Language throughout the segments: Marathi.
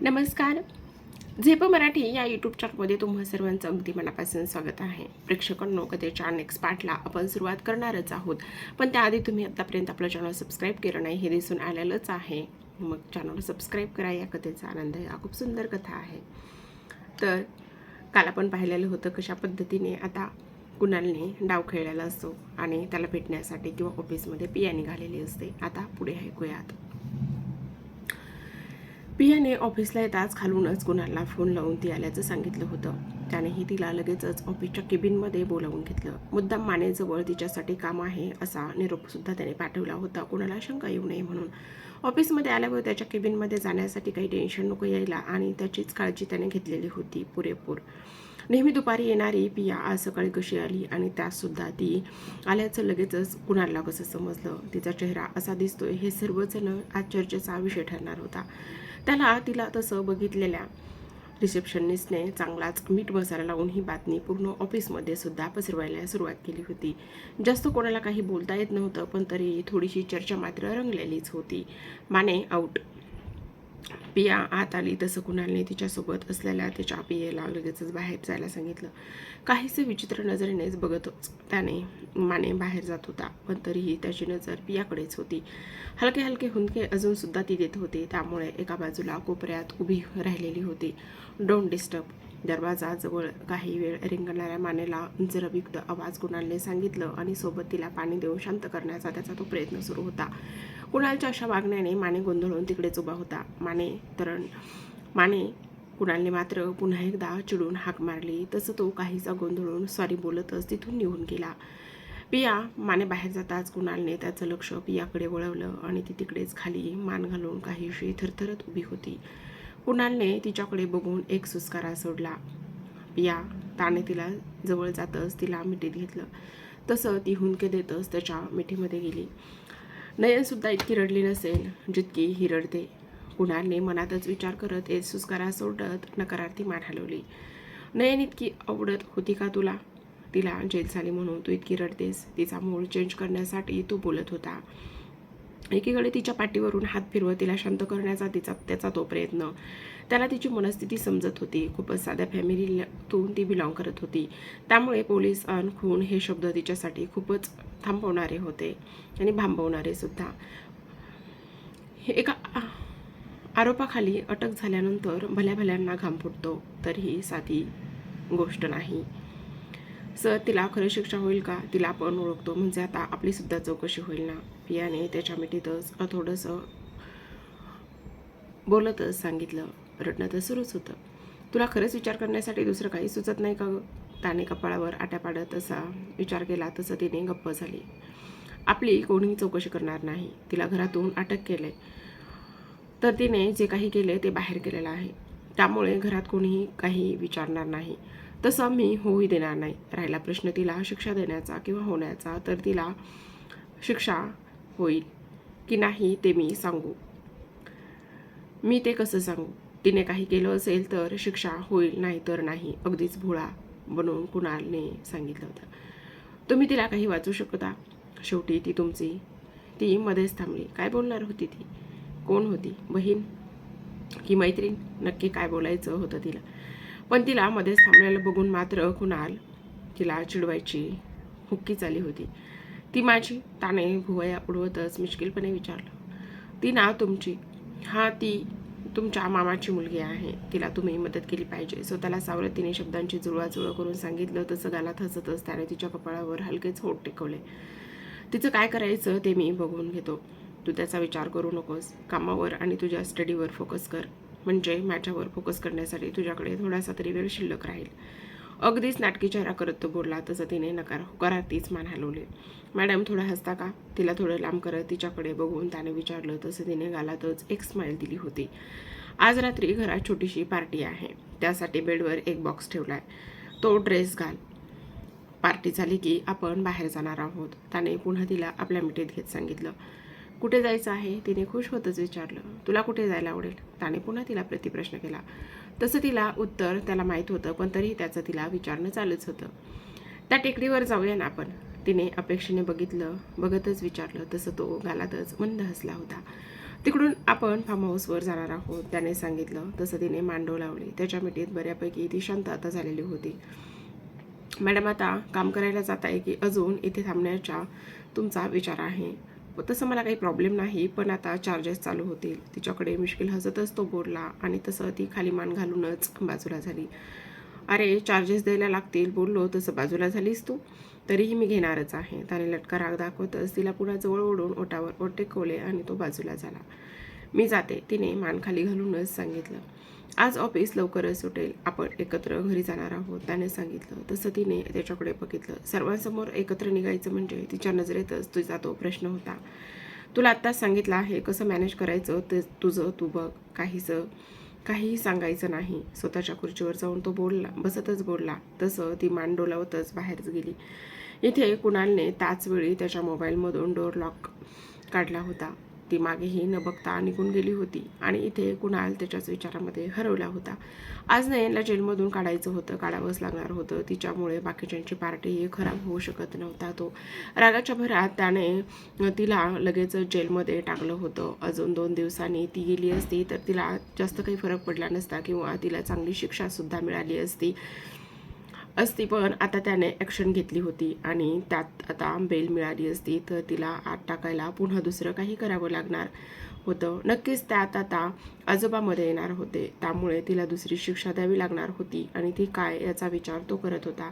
नमस्कार. झेप मराठी या यूट्यूब चॅनलमध्ये तुम्हा सर्वांचं अगदी मनापासून स्वागत आहे. प्रेक्षकांनो कथेच्या नेक्स्ट पार्टला आपण सुरुवात करणारच आहोत. पण त्याआधी तुम्ही आतापर्यंत आपलं चॅनल सबस्क्राईब केलं नाही हे दिसून आलेलंच आहे. मग चॅनल सबस्क्राईब करा या कथेचा आनंद या खूप सुंदर कथा आहे. तर काल आपण पाहिलेलं होतं कशा पद्धतीने आता कुणालने डाव खेळलेला असतो आणि त्याला भेटण्यासाठी किंवा ऑफिसमध्ये पिया निघालेली असते. आता पुढे ऐकूयात. पियाने ऑफिसला येताच खालूनच कुणाला फोन लावून ती आल्याचं सांगितलं होतं. त्यानेही तिला लगेचच ऑफिसच्या केबिनमध्ये बोलावून घेतलं. मुद्दाम मानेजवळ तिच्यासाठी काम आहे असा निरोपसुद्धा त्याने पाठवला होता. कुणाला शंका येऊ नये म्हणून. ऑफिसमध्ये आल्यावर त्याच्या केबिनमध्ये जाण्यासाठी काही टेन्शन नको यायला आणि त्याचीच काळजी त्याने घेतलेली होती. पुरेपूर. नेहमी दुपारी येणारी पिया आज सकाळी कशी आली आणि त्यातसुद्धा ती आल्याचं लगेचच कुणाला कसं समजलं? तिचा चेहरा असा दिसतोय हे सर्वजण आज चर्चेचा विषय ठरणार होता. त्याला तिला तसं बघितलेल्या रिसेप्शनिस्टने चांगलाच मीठ मसाला लावून ही बातमी पूर्ण ऑफिसमध्ये सुद्धा पसरवायला सुरुवात केली होती. जास्त कोणाला काही बोलता येत नव्हतं पण तरी थोडीशी चर्चा मात्र रंगलेलीच होती. माने आऊट पिया आत आली तसं कुणालने तिच्यासोबत असलेल्या तिच्या पियेला लगेचच बाहेर जायला सांगितलं. काहीसे विचित्र नजरेनेच बघतच. त्याने माने बाहेर जात होता पण तरीही त्याची नजर पियाकडेच होती. हलके हलके हुंदके अजूनसुद्धा ती देत होती. त्यामुळे एका बाजूला कोपऱ्यात उभी राहिलेली होती. डोंट डिस्टर्ब दरवाजाजवळ काही वेळ रिंगणाऱ्या मानेला जरविक्त आवाज कुणालने सांगितलं आणि सोबत तिला पाणी देऊन शांत करण्याचा त्याचा तो प्रयत्न सुरू होता. कुणालच्या अशा वागण्याने माने गोंधळून तिकडेच उभा होता. माने तरण माने कुणालने मात्र पुन्हा एकदा चिडून हाक मारली. तसं तो काहीसा गोंधळून सॉरी बोलतच तिथून निघून गेला. पिया माने बाहेर जाताच कुणालने त्याचं लक्ष पियाकडे वळवलं आणि ती तिकडेच खाली मान घालून काहीशी थरथरत उभी होती. कुणालने तिच्याकडे बघून एक सुस्कारा सोडला. पिया ताने तिला जवळ जातच तिला मिठीत घेतलं. तसं ती हुंदके देतच त्याच्या मिठीमध्ये गेली. नयनसुद्धा इतकी रडली नसेल जितकी ही रडते. कुणालने मनातच विचार करत एक सुस्कारा सोडत नकारार्थी मान हलवली. नयन इतकी आवडत होती का तुला? तिला जेल झाली म्हणून तू इतकी रडतेस. तिचा मूड चेंज करण्यासाठी तू बोलत होता. एकीकडे तिच्या पाठीवरून हात फिरवत तिला शांत करण्याचा तिचा त्याचा तो प्रयत्न. त्याला तिची मनस्थिती समजत होती. खूपच साध्या फॅमिलीतून ती बिलॉंग करत होती. त्यामुळे पोलीस अन खून हे शब्द तिच्यासाठी खूपच थांबवणारे होते आणि भांबवणारे सुद्धा. हे एका आ- आरोपाखाली अटक झाल्यानंतर भल्या भल्यांना घाम फुटतो. तर ही साधी गोष्ट नाही. सर तिला खरं शिक्षा होईल का? तिला आपण ओळखतो. म्हणजे आता आपली सुद्धा चौकशी होईल ना? पियाने त्याच्या मिठीतच थोडंसं बोलतच सांगितलं. रडणं तर सुरूच होतं. तुला खरंच विचार करण्यासाठी दुसरं काही सुचत नाही का त्याने कपाळावर आट्या पाडत तसा विचार केला तसं तिने गप्प झाली. आपली कोणीही चौकशी करणार नाही. तिला घरातून अटक केले तर तिने जे काही केले ते बाहेर केलेलं आहे. त्यामुळे घरात कोणीही काही विचारणार नाही. तसं मी होऊही देणार नाही. राहिला प्रश्न तिला शिक्षा देण्याचा किंवा होण्याचा. तर तिला शिक्षा होईल की नाही ते मी सांगू. मी ते कसं सांगू? तिने काही केलं असेल तर शिक्षा होईल नाही तर नाही. अगदीच भोळा बनवून कुणालने सांगितलं होतं. तुम्ही तिला काही वाचू शकता? शेवटी ती तुमची ती मध्येच थांबली. काय बोलणार होती ती? कोण होती? बहीण की मैत्रीण? नक्की काय बोलायचं होतं तिला? पण तिला मध्येच थांबलेलं बघून मात्र कुणाल तिला चिडवायची हुक्की चाली होती. ती माझी. ताने भुवया उडवतच मिश्किलपणे विचारलं. ती ना तुमची. हां ती तुमच्या मामाची मुलगी आहे. तिला तुम्ही मदत केली पाहिजे. स्वतःला सावरत तिने शब्दांची जुळवाजुळव करून सांगितलं तसं गालात हसतच त्याने तिच्या कपाळावर हलकेच होट टेकवले. तिचं काय करायचं ते मी बघून घेतो. तू त्याचा विचार करू नकोस. कामावर आणि तुझ्या स्टडीवर फोकस कर. म्हणजे माझ्यावर फोकस करण्यासाठी तुझ्याकडे थोडासा तरी वेळ शिल्लक राहील. अगदीच नाटकी चेहरा करत तो बोलला तसं तिने नकार होकारार्थीच मान हलवले. मॅडम थोडा हसता का? तिला थोडं लांब करत तिच्याकडे बघून त्याने विचारलं तसं तिने गालातच एक स्माईल दिली होती. आज रात्री घरात छोटीशी पार्टी आहे. त्यासाठी बेडवर एक बॉक्स ठेवला आहे तो ड्रेस घाल. पार्टी झाली की आपण बाहेर जाणार आहोत. त्याने पुन्हा तिला आपल्या मिठीत घेत सांगितलं. कुठे जायचं आहे? तिने खुश होतच विचारलं. तुला कुठे जायला आवडेल? त्याने पुन्हा तिला प्रतिप्रश्न केला. तसं तिला उत्तर त्याला माहीत होतं पण तरीही त्याचं तिला विचारणं चालूच होतं. त्या टेकडीवर जाऊया ना आपण. तिने अपेक्षेने बघितलं बघतच विचारलं तसं तो गालातच मंद हसला होता. तिकडून आपण फार्म हाऊसवर जाणार आहोत त्याने सांगितलं. तसं तिने मांडव लावली. त्याच्या मिठीत बऱ्यापैकी ती शांत आता झालेली होती. मॅडम आता काम करायला जात आहे की अजून इथे थांबण्याचा तुमचा विचार आहे? तसं मला काही प्रॉब्लेम नाही पण आता चार्जेस चालू होतील. तिच्याकडे मुश्किल हसतच तो बोलला आणि तसं ती खाली मान घालूनच बाजूला झाली. अरे चार्जेस द्यायला लागतील बोललो. तसं बाजूला झालीस तू? तरीही मी घेणारच आहे. त्याने लटका राग दाखवतच तिला पुन्हा जवळ ओढून ओटावर ओट टेकवले आणि तो बाजूला झाला. मी जाते तिने मान खाली घालूनच सांगितलं. आज ऑफिस लवकरच सुटेल. आपण एकत्र घरी जाणार आहोत त्याने सांगितलं. तसं तिने त्याच्याकडे बघितलं. सर्वांसमोर एकत्र निघायचं म्हणजे तिच्या नजरेतच तुझा तो प्रश्न होता. तुला आत्ताच सांगितलं आहे कसं मॅनेज करायचं ते तुझं तू बघ. काहीचं काहीही सांगायचं नाही. स्वतःच्या खुर्चीवर जाऊन तो बोलला बसतच बोलला. तसं ती मान डोलावतच बाहेरच गेली. इथे कुणालने त्याचवेळी त्याच्या मोबाईलमधून डोर लॉक काढला होता. ती मागेही न बघता निघून गेली होती आणि इथे कुणाल त्याच्याच विचारामध्ये हरवला होता. आज नयनला जेलमधून काढायचं होतं काढावंच लागणार होतं. तिच्यामुळे बाकीच्यांची पार्टीही खराब होऊ शकत नव्हता तो. रागाच्या भरात त्याने तिला लगेच जेलमध्ये टाकलं होतं. अजून दोन दिवसांनी ती गेली असती तर तिला जास्त काही फरक पडला नसता किंवा तिला चांगली शिक्षासुद्धा मिळाली असती. असती पण आता त्याने ॲक्शन घेतली होती आणि त्यात आता बेल मिळाली असती तर तिला आत टाकायला पुन्हा दुसरं काही करावं लागणार होतं. नक्कीच त्यात आता आजोबामध्ये येणार होते त्यामुळे तिला दुसरी शिक्षा द्यावी लागणार होती आणि ती काय याचा विचार तो करत होता.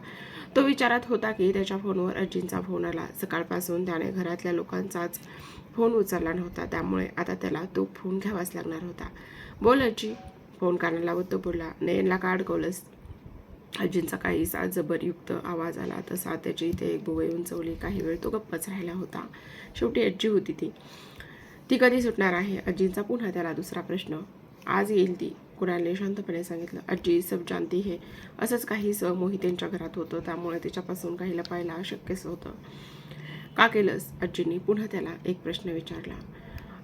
तो विचारात होता की त्याच्या फोनवर आजींचा फोन आला. सकाळपासून त्याने घरातल्या लोकांचाच फोन उचलला नव्हता त्यामुळे आता त्याला तो फोन घ्यावाच लागणार होता. बोल आजी. फोन कानाला लावत तो बोलला नयनला का अडकवलंस? आजींचा काहीसा जबरयुक्त आवाज आला. तसा त्याची इथे एक भुवई उंचवली. काही वेळ तो गप्पच राहिला होता. शेवटी आजी होती ती. ती कधी सुटणार आहे? आजींचा पुन्हा त्याला दुसरा प्रश्न. आज येईल ती. कुणालने शांतपणे सांगितलं. आजी सब जानती हे. असंच काहीसं मोहितेंच्या घरात होतं. त्यामुळे तिच्यापासून काही लपायला अशक्यच होतं. का केलंस? आजींनी पुन्हा त्याला एक प्रश्न विचारला.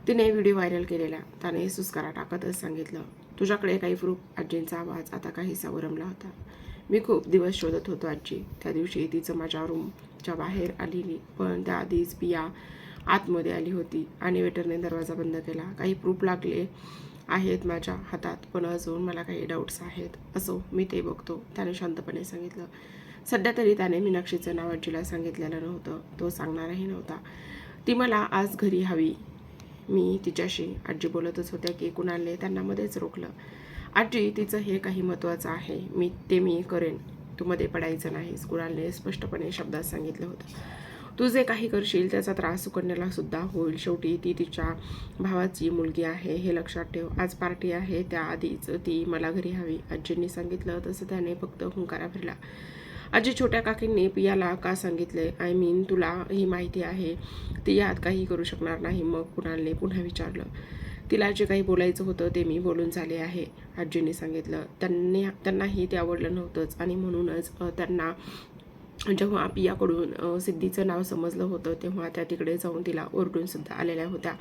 तिने व्हिडिओ व्हायरल केलेला. त्याने सुस्कारा टाकतच सांगितलं. तुझ्याकडे काही प्रूफ? आजींचा आवाज आता काहीसा उरमला होता. मी खूप दिवस शोधत होतो आजी. त्या दिवशी तिचं माझ्या रूमच्या बाहेर आलेली पण त्याआधीच पिया आतमध्ये आली होती. आणि वेटरने दरवाजा बंद केला. काही प्रूफ लागले आहेत माझ्या हातात पण अजून मला काही डाऊट्स आहेत असो मी ते बघतो त्याने शांतपणे सांगितलं. सध्या तरी त्याने मीनाक्षीचं नाव आजीला सांगितलेलं नव्हतं. तो सांगणारही नव्हता. ती मला आज घरी हवी. मी तिच्याशी आजी बोलतच होत्या की कुणाले त्यांना मध्येच रोखलं. आजी तिचं हे काही महत्त्वाचं आहे. मी ते मी करेन. तू मध्ये पडायचं नाहीस. कुणालने स्पष्टपणे शब्दात सांगितलं होतं. तू जे काही करशील त्याचा त्रास सुकन्याला सुद्धा होईल. शेवटी ती तिच्या भावाची मुलगी आहे. हे लक्षात ठेव. आज पार्टी आहे. त्याआधीच ती मला घरी हवी आजींनी सांगितलं तसं त्याने फक्त हुंकारा फिरला आजी छोट्या काकींनी पियाला का सांगितले? आय मीन तुला ही माहिती आहे. ती यात काही करू शकणार नाही. मग कुणालने पुन्हा विचारलं. तिला जे काही बोलायचं होतं ते मी बोलून झाले आहे. आजींनी सांगितलं. त्यांनी त्यांनाही ते आवडलं नव्हतंच. आणि म्हणूनच त्यांना जेव्हा पियाकडून सिद्धीचं नाव समजलं होतं तेव्हा त्या तिकडे जाऊन तिला ओरडूनसुद्धा आलेल्या होत्या.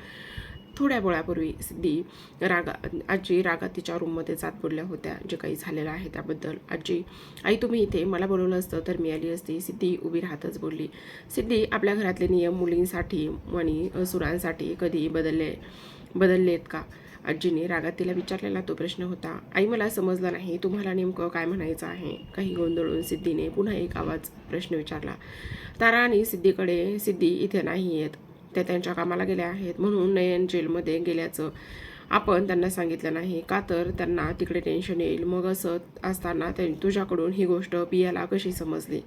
थोड्या वेळापूर्वी सिद्धी रागा आजी रागा तिच्या रूममध्ये जात बोलल्या होत्या. जे काही झालेलं आहे त्याबद्दल. आजी आई तुम्ही इथे मला बोलवलं असतं तर मी आली असती. सिद्धी उभी राहतच बोलली. सिद्धी आपल्या घरातले नियम मुलींसाठी आणि सुरांसाठी कधी बदलले बदलले आहेत का? आजीने रागात तिला विचारलेला तो प्रश्न होता आई मला समजला नाही तुम्हाला नेमकं काय म्हणायचं आहे? काही गोंधळून सिद्धीने पुन्हा एक आवाज प्रश्न विचारला तारा आणि सिद्धीकडे सिद्धी इथे नाही आहेत. त्या त्यांच्या कामाला गेल्या आहेत. म्हणून नयन जेलमध्ये गेल्याचं आपण त्यांना सांगितलं नाही. का तर त्यांना तिकडे टेन्शन येईल. मग असं असताना त्यां तुझ्याकडून ही गोष्ट पियाला कशी समजली?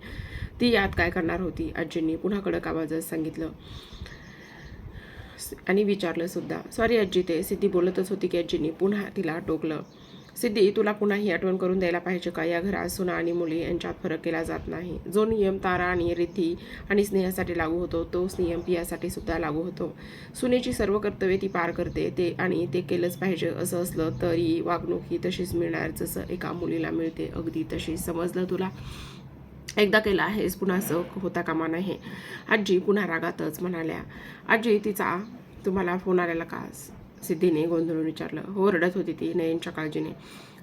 ती यात काय करणार होती? आजींनी पुन्हा कडक आवाजात सांगितलं आणि विचारलं सुद्धा. सॉरी आजी ते सिद्धी बोलतच होती की आजींनी पुन्हा तिला टोकलं. सिद्धी तुला पुन्हा ही आठवण करून द्यायला पाहिजे का? या घरात सुना आणि मुली यांच्यात फरक केला जात नाही. जो नियम तारा आणि रिद्धी आणि स्नेहासाठी लागू होतो तोच नियम पियासाठी सुद्धा लागू होतो. सुनेची सर्व कर्तव्ये ती पार करते. ते आणि ते केलंच पाहिजे असं असलं तरी वागणूक ही तशीच मिळणार. जसं एका मुलीला मिळते अगदी तशी. समजलं तुला? एकदा केला आहेस पुन्हा असं होता कामा नाही आजी पुन्हा रागातच म्हणाल्या आजी तिचा तुम्हाला फोन आलेला का? सिद्धीने गोंधळून विचारलं. हो रडत होती ती नयनच्या काळजीने.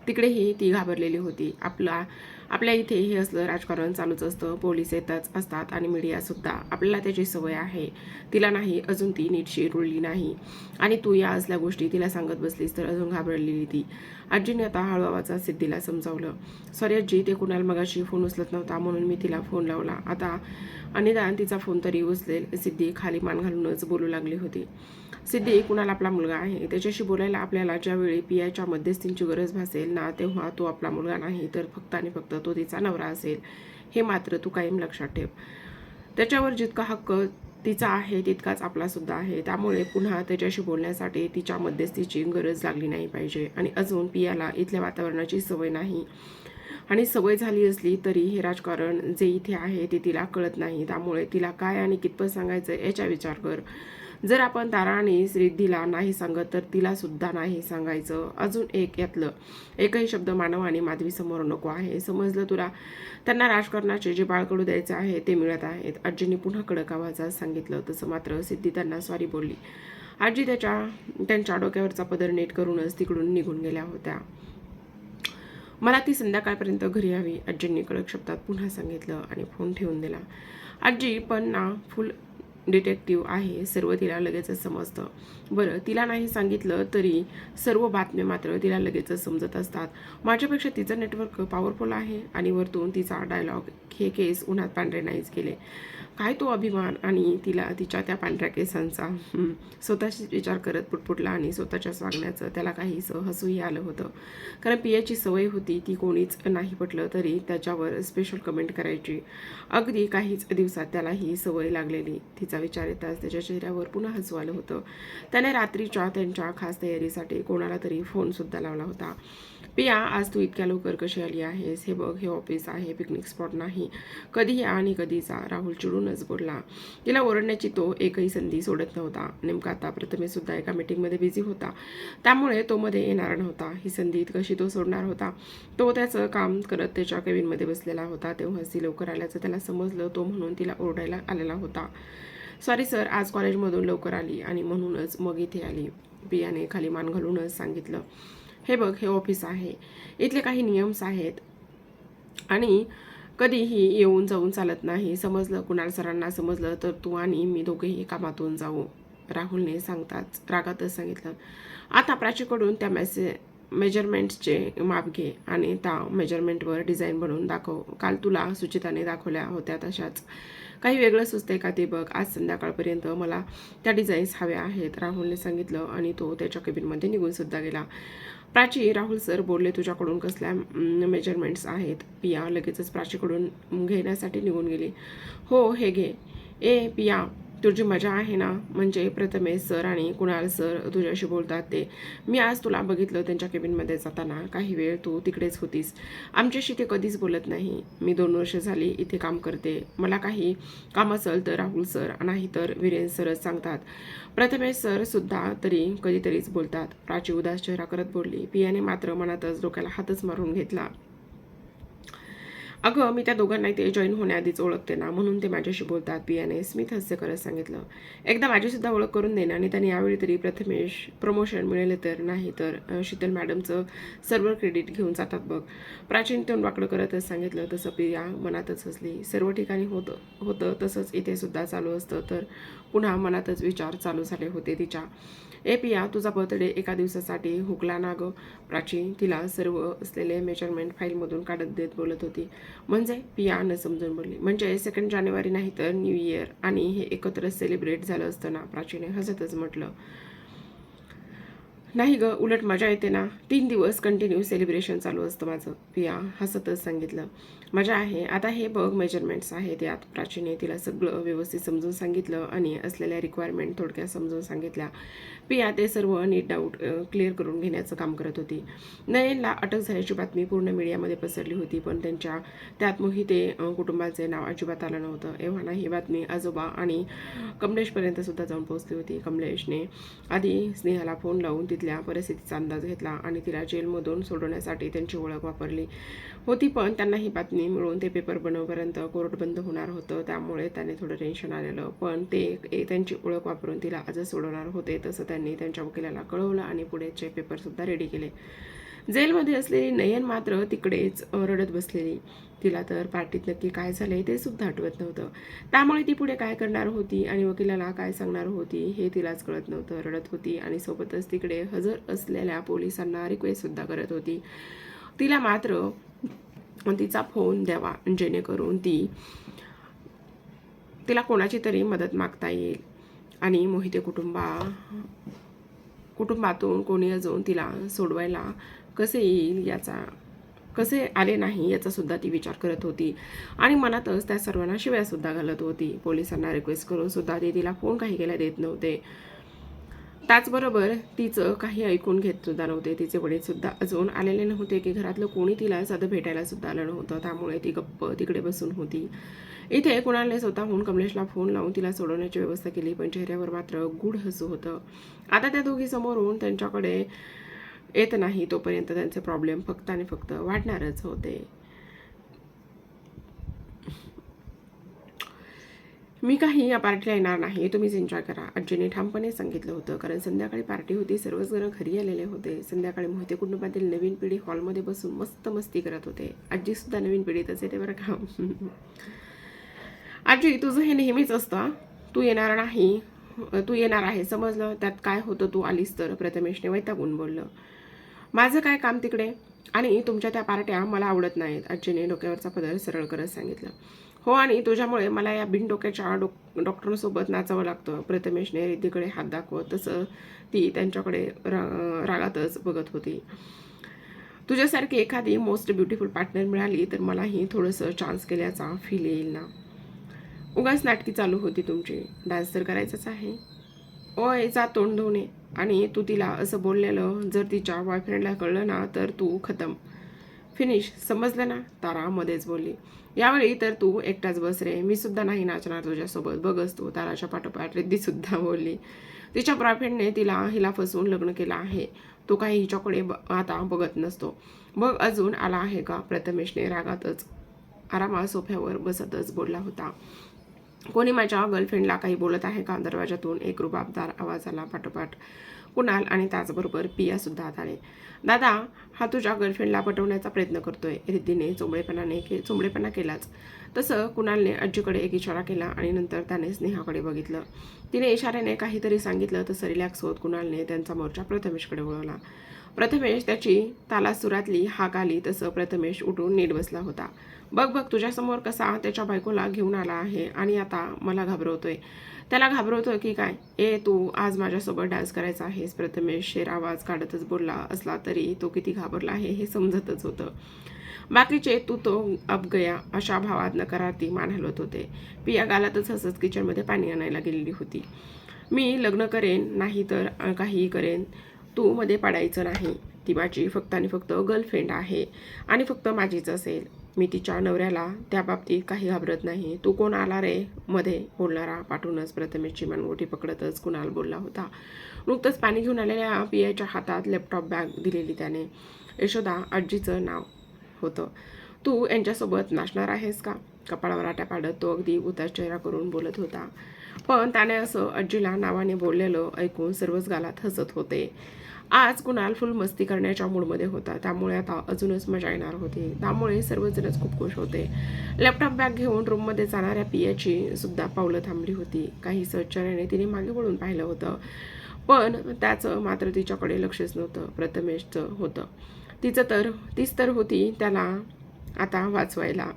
तिकडेही ती घाबरलेली होती. आपला आपल्या इथे हे असलं राजकारण चालूच असतं पोलीस येतच असतात आणि मीडियासुद्धा आपल्याला त्याची सवय आहे. तिला नाही अजून ती नीटशी रुळली नाही. आणि तू या असल्या गोष्टी तिला सांगत बसलीस तर अजून घाबरलेली ती. आजीने आता हळू सिद्धीला समजावलं. सॉरी आजी ते कुणाला मगाशी फोन उचलत नव्हता म्हणून मी तिला फोन लावला. आता अनिदान तिचा फोन तरी उचलेल. सिद्धी खाली मान घालूनच बोलू लागली होती. सिद्धी कुणाला आपला मुलगा आहे? त्याच्याशी बोलायला आपल्याला ज्यावेळी पियाच्या मध्यस्थींची गरज भासेल ना तेव्हा तो आपला मुलगा नाही तर फक्त आणि फक्त तो तिचा नवरा असेल. हे मात्र तू कायम लक्षात ठेव. त्याच्यावर जितका हक्क तिचा आहे तितकाच आपलासुद्धा आहे. त्यामुळे पुन्हा त्याच्याशी बोलण्यासाठी तिच्या मध्यस्थीची गरज लागली नाही पाहिजे. आणि अजून पियाला इथल्या वातावरणाची सवय नाही. आणि सवय झाली असली तरी हे राजकारण जे इथे आहे ते तिला कळत नाही. त्यामुळे तिला काय आणि कितपत सांगायचं याचा विचार कर. जर आपण ताराने आणि श्रीद्धीला नाही सांगत तर तिला सुद्धा नाही सांगायचं. अजून एक यातलं एकही शब्द मानव आणि माधवी समोर नको आहे. समजलं तुला? त्यांना राजकारणाचे जे बाळकडू द्यायचे आहे ते मिळत आहेत. आजींनी पुन्हा कडक आवाजात सांगितलं तसं मात्र सिद्धी त्यांना स्वारी बोलली. आजी त्याच्या त्यांच्या डोक्यावरचा पदर नीट करूनच तिकडून निघून गेल्या होत्या. मला ती संध्याकाळपर्यंत घरी यावी आजींनी कडक शब्दात पुन्हा सांगितलं आणि फोन ठेवून दिला. आजी पण ना फुल डिटेक्टिव्ह आहे सर्व तिला लगेचच समजतं. बरं तिला नाही सांगितलं तरी सर्व बातम्या मात्र तिला लगेचच समजत असतात. माझ्यापेक्षा तिचं नेटवर्क पॉवरफुल आहे आणि वरतून तिचा डायलॉग हे केस उन्हात पांढरे नाहीच केले. काय तो अभिमान आणि तिला तिच्या त्या पांढऱ्या केसांचा? स्वतःशी विचार करत पुटपुटला आणि स्वतःच्याच वागण्याचं त्याला काहीसं हसूही आलं होतं. कारण पियाची सवय होती ती कोणीच नाही पटलं तरी त्याच्यावर स्पेशल कमेंट करायची. अगदी काहीच दिवसात त्याला ही सवय लागलेली. तिचा विचार येताच त्याच्या चेहऱ्यावर पुन्हा हसू आलं होतं. त्याने रात्रीच्या त्यांच्या खास तयारीसाठी कोणाला तरी फोनसुद्धा लावला होता. पिया आज तू इतक्या लवकर कशी आली आहेस? हे बघ हे ऑफिस आहे पिकनिक स्पॉट नाही. कधी या आणि कधी जा. राहुल चिडूनच बोलला. तिला ओरडण्याची तो एकही संधी सोडत नव्हता. नेमका आता प्रथमेसुद्धा एका मीटिंगमध्ये बिझी होता. त्यामुळे तो मध्ये येणार नव्हता. ही संधी कशी तो सोडणार होता? तो त्याचं काम करत त्याच्या केबिनमध्ये बसलेला होता. तेव्हा ती लवकर आल्याचं त्याला समजलं. तो म्हणून तिला ओरडायला आलेला होता. सॉरी सर आज कॉलेजमधून लवकर आली आणि म्हणूनच मग इथे आली. पियाने खाली मान घालूनच सांगितलं. हे बघ हे ऑफिस आहे. इथले काही नियम्स आहेत. आणि कधीही येऊन जाऊन चालत नाही. समजलं कुणाल सरांना समजलं तर तू आणि मी दोघेही कामातून जाऊ. राहुलने सांगताच रागातच सांगितलं. आता प्राचीकडून त्या मेसे मेजरमेंट्सचे माप घे आणि त्या मेजरमेंटवर डिझाईन बनवून दाखव. काल तुला सुचिताने दाखवल्या होत्या तशाच. काही वेगळं सुचते का ते बघ. आज संध्याकाळपर्यंत मला त्या डिझाईन्स हव्या आहेत. राहुलने सांगितलं आणि तो त्याच्या केबिनमध्ये निघून सुद्धा गेला. प्राची राहुल सर बोलले तुझ्याकडून कसल्या मेजरमेंट्स आहेत? पिया लगेचच प्राचीकडून घेण्यासाठी निघून गेली. हो हे घे. ए पिया तुझी मजा आहे ना म्हणजे प्रथमेश सर आणि कुणाल सर तुझ्याशी बोलतात ते. मी आज तुला बघितलं त्यांच्या केबिनमध्ये जाताना काही वेळ तू तिकडेच होतीस. आमच्याशी ते कधीच बोलत नाही. मी दोन वर्ष झाली इथे काम करते. मला काही काम असेल तर राहुल सर नाही तर विरेन सरच सांगतात. प्रथमेश सर सुद्धा तरी कधीतरीच बोलतात. प्राची उदास चेहरा करत बोलली. पियाने मात्र मनातच डोक्याला हातच मारून घेतला. अगं मी त्या दोघांना ते जॉईन होण्याआधीच ओळखते ना म्हणून ते माझ्याशी बोलतात. पियाने स्मिथ हस्य करत सांगितलं. एकदा माझीसुद्धा ओळख करून देईन आणि त्यांनी यावेळी तरी प्रथमेश प्रमोशन मिळेल तर नाही तर शीतल मॅडमचं सर्व क्रेडिट घेऊन जातात बघ. प्राचीन तोंड वाकडं करतच सांगितलं तसं पिया मनातच हसली. सर्व ठिकाणी होतं होतं तसंच इथे सुद्धा चालू असतं. तर पुन्हा मनातच विचार चालू झाले होते तिच्या. ए पिया तुझा बर्थडे एका दिवसासाठी हुकला ना गं? प्राची तिला सर्व असलेले मेजरमेंट फाईलमधून काढत देत बोलत होती. म्हणजे पिया न समजून बोलली. म्हणजे सेकंड जानेवारी नाही तर न्यू इयर आणि हे एकत्र सेलिब्रेट झालं असतं ना प्राचीने हसतच म्हटलं. नाही ग उलट मजा येते ना. तीन दिवस कंटिन्यू सेलिब्रेशन चालू असतं माझं. पिया हसतच सांगितलं. मजा आहे. आता हे बघ मेजरमेंट्स आहेत यात. प्राचीने तिला सगळं व्यवस्थित समजून सांगितलं आणि असलेल्या रिक्वायरमेंट थोडक्यात समजून सांगितल्या. पिया ते सर्व नीट डाऊट क्लिअर करून घेण्याचं काम करत होती. नयनला अटक झाल्याची बातमी पूर्ण मीडियामध्ये पसरली होती पण त्यांच्या त्यात मोहिते कुटुंबाचे नाव अजिबात आलं नव्हतं. एव्हाना ही बातमी आजोबा आणि कमलेशपर्यंत सुद्धा जाऊन पोहोचली होती. कमलेशने आधी स्नेहाला फोन लावून तिथल्या परिस्थितीचा अंदाज घेतला आणि तिला जेलमधून सोडवण्यासाठी त्यांची ओळख वापरली होती पण त्यांना ही बातमी मिळून ते पेपर बनवपर्यंत कोर्ट बंद होणार होतं त्यामुळे त्याने थोडं टेन्शन आलेलं. पण ते ए- त्यांची ओळख वापरून तिला आजच सोडवणार होते तसं त्यांनी त्यांनी त्यांच्या वकिलाला कळवलं आणि पुढेचे पेपरसुद्धा रेडी केले. जेलमध्ये असलेली नयन मात्र तिकडेच रडत बसलेली. तिला तर पार्टीत नक्की काय झाले ते सुद्धा आठवत नव्हतं. त्यामुळे ती पुढे काय करणार होती आणि वकिलाला काय सांगणार होती हे तिलाच कळत नव्हतं. रडत होती आणि सोबतच तिकडे हजर असलेल्या पोलिसांना रिक्वेस्टसुद्धा करत होती. तिला मात्र तिचा फोन द्यावा जेणेकरून ती तिला कोणाची तरी मदत मागता येईल. आणि मोहिते कुटुंबा कुटुंबातून कोणी अजून तिला सोडवायला कसे येईल याचा कसे आले नाही याचासुद्धा ती विचार करत होती. आणि मनातच त्या सर्वांना शिव्यासुद्धा घालत होती. पोलिसांना रिक्वेस्ट करूनसुद्धा ते तिला फोन काही केला देत नव्हते. त्याचबरोबर तिचं काही ऐकून घेत सुद्धा नव्हते. तिचे वडील सुद्धा अजून आलेले नव्हते की घरातलं कोणी तिला साधं भेटायला सुद्धा आलं नव्हतं. त्यामुळे ती गप्प तिकडे बसून होती. इथे कुणालने स्वतःहून कमलेशला फोन लावून तिला सोडवण्याची व्यवस्था केली पण चेहऱ्यावर मात्र गुढ हसू होतं. आता त्या दोघी समोरून त्यांच्याकडे येत नाही तोपर्यंत त्यांचे प्रॉब्लेम फक्त आणि फक्त वाढणारच होते. मी काही या पार्टीला येणार नाही तुम्हीच एन्जॉय करा. आजीने ठामपणे सांगितलं होतं कारण संध्याकाळी पार्टी होती सर्वच जण घरी आलेले होते. संध्याकाळी मोहिते कुटुंबातील नवीन पिढी हॉलमध्ये बसून मस्त मस्ती करत होते. आजी सुद्धा नवीन पिढीतच येते बरं का? आजी तुझं हे नेहमीच असतं तू येणार नाही तू येणार आहे समजलं? त्यात काय होतं तू आलीस तर? प्रथमेशने वैतागून बोललं. माझं काय काम तिकडे? आणि तुमच्या त्या पार्ट्या मला आवडत नाहीत आजीने डोक्यावरचा पदर सरळ करत सांगितलं. हो आणि तुझ्यामुळे मला या बिनडोक्याच्या डोक डॉक्टरांसोबत नाचावं लागतं. प्रथमेशने रिद्धीकडे हात दाखवत तसं ती त्यांच्याकडे रा रागातच बघत होती. तुझ्यासारखी एखादी मोस्ट ब्युटिफुल पार्टनर मिळाली तर मलाही थोडंसं चान्स केल्याचा फील येईल ना. उगाच नाटकी चालू होती तुमची. डान्स तर करायचाच आहे. ओय जा तोंड धुवून ये. आणि तू तिला असं बोललेलं जर तिच्या बॉयफ्रेंडला कळलं ना तर तू खतम. फिनिश समजलं ना? तारा मध्येच बोलली. यावेळी तर तू एकटाच बस रे. मी सुद्धा नाही नाचणार तुझ्यासोबत. बघस तू. ताराच्या पाठोपाठ रिद्धी सुद्धा बोलली. तिच्या प्रॉफिटने तिला हिला फसवून लग्न केलं आहे. तो काही हिच्याकडे ब आता बघत नसतो. बघ अजून आला आहे का? प्रथमेशने रागातच आरामात सोफ्यावर बसतच बोलला होता. कोणी माझ्या गर्लफ्रेंडला काही बोलत आहे का? दरवाजातून एक रुबाबदार आवाज आला पाठोपाठ कुणाल आणि त्याचबरोबर पिया सुद्धा आत आले दादा हा तुझ्या गर्लफ्रेंडला पटवण्याचा प्रयत्न करतोय. रिद्धीने चोंबळेपणाने के चोंबडेपणा केलाच. तसं कुणालने आजीकडे एक इशारा केला आणि नंतर त्याने स्नेहाकडे बघितलं. तिने इशाऱ्याने काहीतरी सांगितलं तसं रिलॅक्स होत कुणालने त्यांचा मोर्चा प्रथमेशकडे वळवला. प्रथमेश त्याची तालासुरातली हाक आली तसं प्रथमेश उठून नीट बसला होता. बघ बघ तुझ्यासमोर कसा त्याच्या बायकोला घेऊन आला आहे आणि आता मला घाबरवतोय. त्याला घाबरवतोय की काय? ए तू आज माझ्यासोबत डान्स करायचा आहेस. प्रथमेश शेर आवाज काढतच बोलला असला तरी तो किती घाबरला आहे हे समजतच होतं. बाकीचे तू तो अब गया अशा भावात नकारार्थी मान हलवत होते. पिया गालातच हसत किचनमध्ये पाणी आणायला गेलेली होती. मी लग्न करेन नाही तर काहीही करेन. तू मध्ये पडायचं नाही. ती माझी फक्त आणि फक्त गर्लफ्रेंड आहे. आणि फक्त माझीच असेल. मी तिच्या नवऱ्याला त्या बाबतीत काही घाबरत नाही. तू कोण आला रे? मध्ये बोलणारा पाठवूनच प्रथमेशची मनगोटी पकडतच कुणाल बोलला होता. नुकतंच पाणी घेऊन आलेल्या पियाच्या हातात लॅपटॉप बॅग दिलेली त्याने. यशोदा आजीचं नाव होतं. तू यांच्यासोबत नाचणार आहेस का? कपाळावर आट्या पाडत तो अगदी उतार चेहरा करून बोलत होता. पण त्याने असं आजीला नावाने बोललेलं ऐकून सर्वच गालात हसत होते. आज कुणाल फुल मस्ती करण्याच्या मूडमध्ये होता. त्यामुळे आता अजूनच मजा येणार होती. त्यामुळे सर्वजणच खूप खुश होते. लॅपटॉप बॅग घेऊन रूममध्ये जाणाऱ्या पियाची सुद्धा पावलं थांबली होती. काही सहचार्याने तिने मागे वळून पाहिलं होतं. पण त्याचं मात्र तिच्याकडे लक्षच नव्हतं. प्रथमेशचं होतं. तिचं तर तीच तर होती त्याला आता वाचवायला.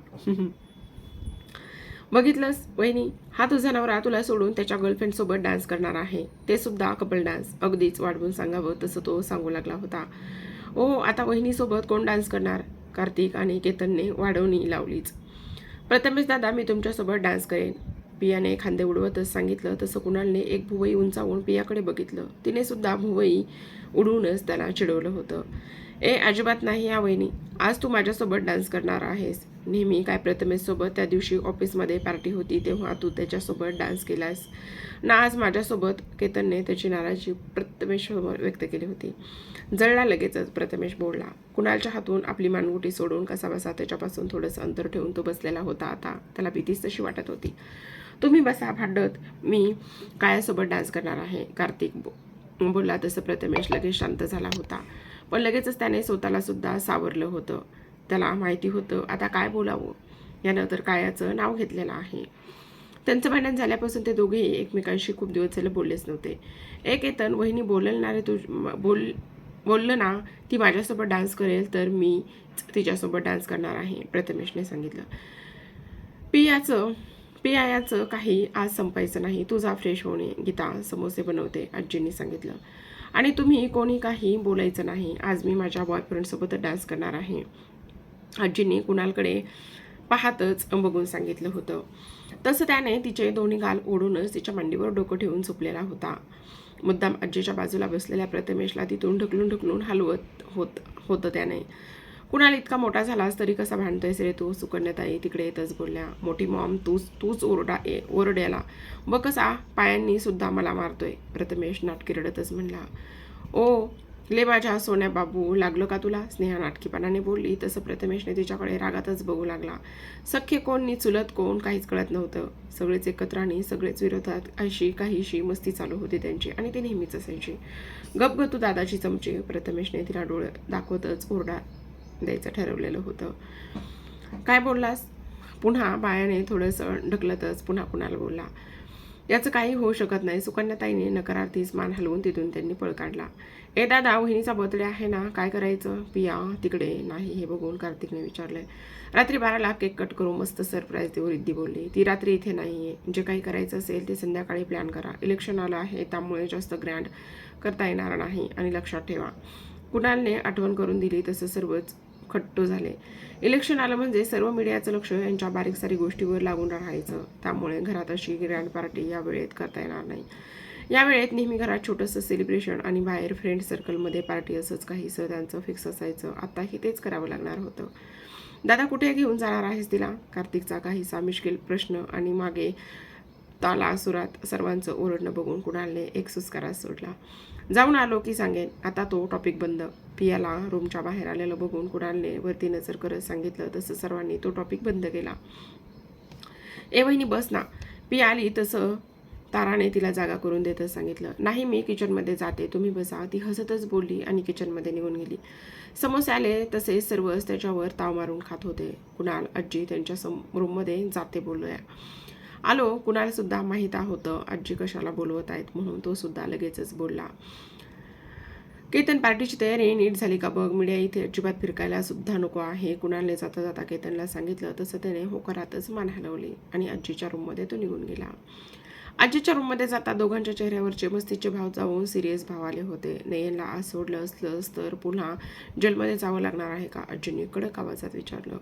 बघितलंस? वहिनी हा तुझा नवरा तुला सोडून त्याच्या गर्लफ्रेंडसोबत डान्स करणार आहे. ते सुद्धा कपल डान्स अगदीच वाढवून सांगावं तसं तो सांगू लागला होता. ओ आता वहिनीसोबत कोण डान्स करणार? कार्तिक आणि केतनने वाढवणी लावलीच. प्रथमेश दादा मी तुमच्यासोबत डान्स करेन. पियाने खांदे उडवतच सांगितलं तसं कुणालने एक भुवई उंचावून पियाकडे बघितलं. तिने सुद्धा भुवई उडवूनच त्याला चिडवलं होतं. ए अजिबात नाही या वहिनी. आज तू माझ्यासोबत डान्स करणार आहेस. नेहमी काय प्रथमेशसोबत त्या दिवशी ऑफिसमध्ये पार्टी होती तेव्हा तू त्याच्यासोबत डान्स केलास. ना आज माझ्यासोबत केतनने त्याची नाराजी प्रथमेशसमोर व्यक्त केली होती. जळला लगेचच प्रथमेश बोलला. कुणालच्या हातून आपली मानगुटी सोडून कसा बसा त्याच्यापासून थोडंसं अंतर ठेवून तो बसलेला होता आता. त्याला भीतीच तशी वाटत होती. तुम्ही बसा भांडत. मी कायासोबत डान्स करणार आहे. कार्तिक बो- बोलला तसं प्रथमेश लगेच शांत झाला होता. पण लगेचच त्याने स्वतःला सुद्धा सावरलं होतं. त्याला माहिती होतं. आता काय बोलावं? यानं तर कायाचं नाव घेतलेलं आहे. त्यांचं भांडण झाल्यापासून ते दोघेही एकमेकांशी खूप दिवस झाले बोललेच नव्हते. एक येतन वहिनी बोलणारे तू बोल बोललं ना ती माझ्यासोबत डान्स करेल तर मी तिच्यासोबत डान्स करणार आहे प्रथमेशने सांगितलं. पियाचं पियायाचं काही आज संपायचं नाही. तुझा फ्रेश होणे गीता समोसे बनवते आजींनी सांगितलं. आणि तुम्ही कोणी काही बोलायचं नाही. आज मी माझ्या बॉयफ्रेंडसोबत डान्स करणार आहे. आजीने कुणालकडे पाहतच बघून सांगितलं होतं. तसं त्याने तिचे दोन्ही गाल ओढूनच तिच्या मांडीवर डोकं ठेवून झोपलेला होता. मुद्दाम आजीच्या बाजूला बसलेल्या प्रथमेशला तिथून ढकलून ढकलून हलवत होत होतं त्याने. कुणाला इतका मोठा झालास तरी कसा भांडतोयस रे तू सुकन्याताई? तिकडे येतच बोलल्या. मोठी मॉम तूच तूच ओरडा ए ओरड्याला. ब कसा पायांनी सुद्धा मला मारतोय प्रथमेश नाटकी रडतच म्हणला. ओ ले माझ्या सोन्या बाबू लागलं का तुला? स्नेहा नाटकीपणाने बोलली. तसं प्रथमेशने तिच्याकडे रागातच बघू लागला. सख्य कोण नि चुलत कोण काहीच कळत नव्हतं. सगळेच एकत्र आणि सगळेच विरोधात अशी काहीशी मस्ती चालू होती त्यांची आणि ती नेहमीच असायची. गप तू दादाची चमची. प्रथमेशने तिला डोळे दाखवतच ओरडा द्यायचं ठरवलेलं होतं. काय बोललास? पुन्हा बायाने थोडंसं ढकलतच पुन्हा कुणाला बोलला? याचं काही होऊ शकत नाही. सुकन्याताईने नकारार्थीच मान हलवून तिथून त्यांनी पळ काढला. ए दादा वहिनीचा बर्थडे आहे ना? काय करायचं? पिया तिकडे. नाही हे बघून कार्तिकने विचारलंय. रात्री बाराला केक कट करू मस्त सरप्राईज देऊ रिद्धी बोलली. ती रात्री इथे नाही आहे जे काही करायचं असेल ते संध्याकाळी प्लॅन करा. इलेक्शन आलं आहे त्यामुळे जास्त ग्रँड करता येणार नाही. आणि लक्षात ठेवा कुणालने आठवण करून दिली तसं सर्वच खट्टू झाले. इलेक्शन आलं म्हणजे सर्व मीडियाचं लक्ष यांच्या बारीक सारी गोष्टीवर लागून राहायचं. त्यामुळे घरात अशी ग्रँड पार्टी या वेळेत करता येणार नाही. या वेळेत नेहमी घरात छोटंसं सेलिब्रेशन आणि बाहेर फ्रेंड सर्कलमध्ये पार्टी असंच काहीसं त्यांचं फिक्स असायचं. आत्ताही तेच करावं लागणार होतं. दादा कुठे घेऊन जाणार आहेस तिला? कार्तिकचा काहीसा मिश्किल प्रश्न आणि मागे ताला सुरात सर्वांचं ओरडणं बघून कुणालने एक सुस्कारा सोडला. जाऊन आलो की सांगेन आता तो टॉपिक बंद. पियाला रूमच्या बाहेर आलेलं बघून कुणालने वरती नजर करत सांगितलं तसं सर्वांनी तो टॉपिक बंद केला. ए वहिनी बस ना. पिया आली तसं ताराने तिला जागा करून देतच सांगितलं. नाही मी किचनमध्ये जाते. तुम्ही बसा. ती हसतच बोलली आणि किचनमध्ये निघून गेली. समोसे आले तसे सर्वच त्याच्यावर ताव मारून खात होते. कुणाल आजी त्यांच्या सम रूममध्ये जाते बोलूया आलो कुणाला सुद्धा माहीत होतं आजी कशाला बोलवत आहेत? म्हणून तो सुद्धा लगेचच बोलला. केतन पार्टीची तयारी नीट झाली का बघ? मीडिया इथे अजिबात फिरकायला सुद्धा नको आहे. कुणालने जाता जाता केतनला सांगितलं. तसं त्याने होकारातच मान हलवली आणि आजीच्या रूममध्ये तो निघून गेला. आजीच्या रूममध्ये जाता दोघांच्या चेहऱ्यावरचे मस्तीचे भाव जाऊन सिरियस भाव आले होते. नयनला आज सोडलं असलंच तर पुन्हा जेलमध्ये जावं लागणार आहे का? आजीने कडक आवाजात विचारलं.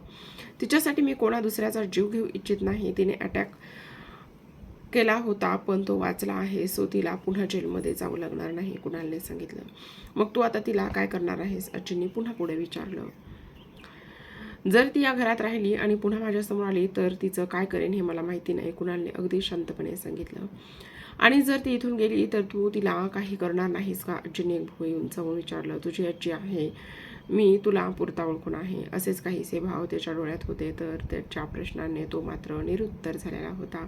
तिच्यासाठी मी कोणा दुसऱ्याचा जीव घेऊ इच्छित नाही. तिने अटॅक केला होता पण तो वाचला आहे. सो तिला पुन्हा जेलमध्ये जावं लागणार नाही कुणालने सांगितलं. मग तू आता तिला काय करणार आहेस? अजिंनी पुन्हा पुढे विचारलं. जर ती या घरात राहिली आणि पुन्हा माझ्यासमोर आली तर तिचं काय करेन हे मला माहिती नाही. कुणालने अगदी शांतपणे सांगितलं. आणि जर ती इथून गेली तर तू तिला काही करणार नाहीस का? आजीने एक भोई उंचावून विचारलं तुझी आजी आहे. मी तुला पुरता ओळखून आहे. असेच काहीसे भाव त्याच्या डोळ्यात होते तर त्याच्या प्रश्नाने तो मात्र निरुत्तर झालेला होता.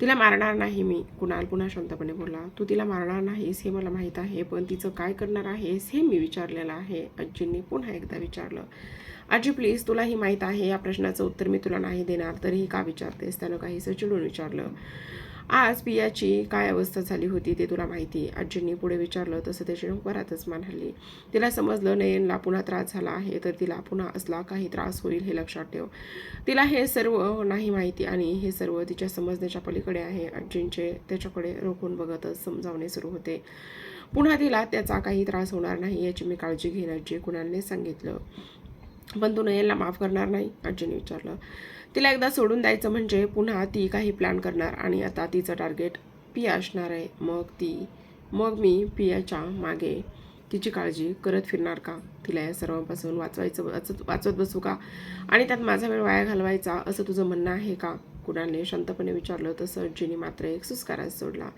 तिला मारणार नाही मी. कुणाल पुन्हा शांतपणे बोलला तू तिला मारणार नाहीस हे मला माहीत आहे पण तिचं काय करणार आहेस हे मी विचारलेलं आहे. आजींनी पुन्हा एकदा विचारलं. आजी प्लीज तुलाही माहीत आहे या प्रश्नाचं उत्तर मी तुला नाही देणार. तरीही का विचारतेस? त्यानं काहीसं चिडून विचारलं. आज पियाची काय अवस्था झाली होती ते तुला माहिती आजींनी पुढे विचारलं तसं त्याची बरातच मान हल्ली. तिला समजलं नयनला पुन्हा त्रास झाला आहे तर तिला पुन्हा असला काही त्रास होईल हे लक्षात ठेव. तिला हे सर्व नाही माहिती आणि हे सर्व तिच्या समजण्याच्या पलीकडे आहे. आजींचे त्याच्याकडे रोखून बघतच समजावणे सुरू होते. पुन्हा तिला त्याचा काही त्रास होणार नाही याची मी काळजी घेईन आजी सांगितलं. पण तू नयनला माफ करणार नाही आजीने विचारलं. तिला एकदा सोडून द्यायचं म्हणजे पुन्हा ती काही प्लॅन करणार आणि आता तिचं टार्गेट पिया असणार आहे. मग ती मग मी पियाच्या मागे तिची काळजी करत फिरणार का? तिला या सर्वांपासून वाचवायचं वाचत वाचवत बसू का? आणि त्यात माझा वेळ वाया घालवायचा असं तुझं म्हणणं आहे का? कुणालने शांतपणे विचारलं तसं आजीने मात्र एक सुस्कारास सोडला.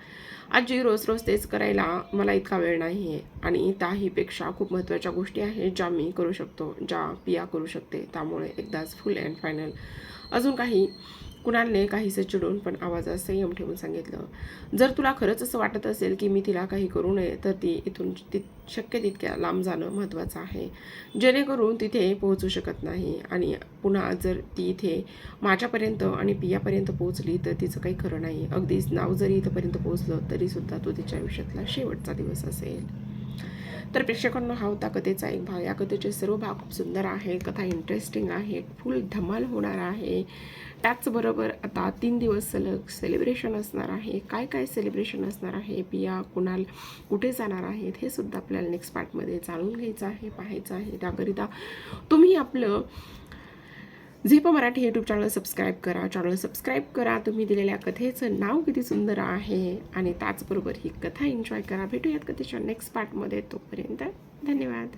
आजी रोज रोज तेच करायला मला इतका वेळ नाही आहे आणि त्याहीपेक्षा खूप महत्त्वाच्या गोष्टी आहेत ज्या मी करू शकतो ज्या पिया करू शकते. त्यामुळे एकदाच फुल अँड फायनल अजून काही कुणालने काहीसे चिडून पण आवाजात संयम ठेवून सांगितलं. जर तुला खरंच असं वाटत असेल की मी तिला काही करू नये तर ती इथून ति शक्य तितक्या लांब जाणं महत्त्वाचं आहे. जेणेकरून तिथे पोहोचू शकत नाही आणि पुन्हा जर ती इथे माझ्यापर्यंत आणि पियापर्यंत पोहोचली तर तिचं काही खरं नाही. अगदीच नाव जरी इथंपर्यंत पोहोचलं तरीसुद्धा तो तिच्या आयुष्यातला शेवटचा दिवस असेल. तर प्रेक्षकांना हा होता कथेचा एक भाग. या कथेचे सर्व भाग खूप सुंदर आहे कथा इंटरेस्टिंग आहे. फुल धमाल होणार आहे. त्याचबरोबर आता तीन दिवस सलग सेलिब्रेशन असणार आहे. काय काय सेलिब्रेशन असणार आहे? पिया कुणाल कुठे जाणार आहेत? हे सुद्धा आपल्याला नेक्स्ट पार्टमध्ये जाणून घ्यायचं आहे पाहायचं आहे. त्याकरिता तुम्ही आपलं Zep Marathi YouTube channel subscribe करा. चॅनल सबस्क्राईब करा. तुम्ही दिलेल्या कथेचं नाव किती सुंदर आहे आणि त्याचबरोबर ही कथा एन्जॉय करा. भेटूयात कथेच्या नेक्स्ट पार्टमध्ये तोपर्यंत धन्यवाद.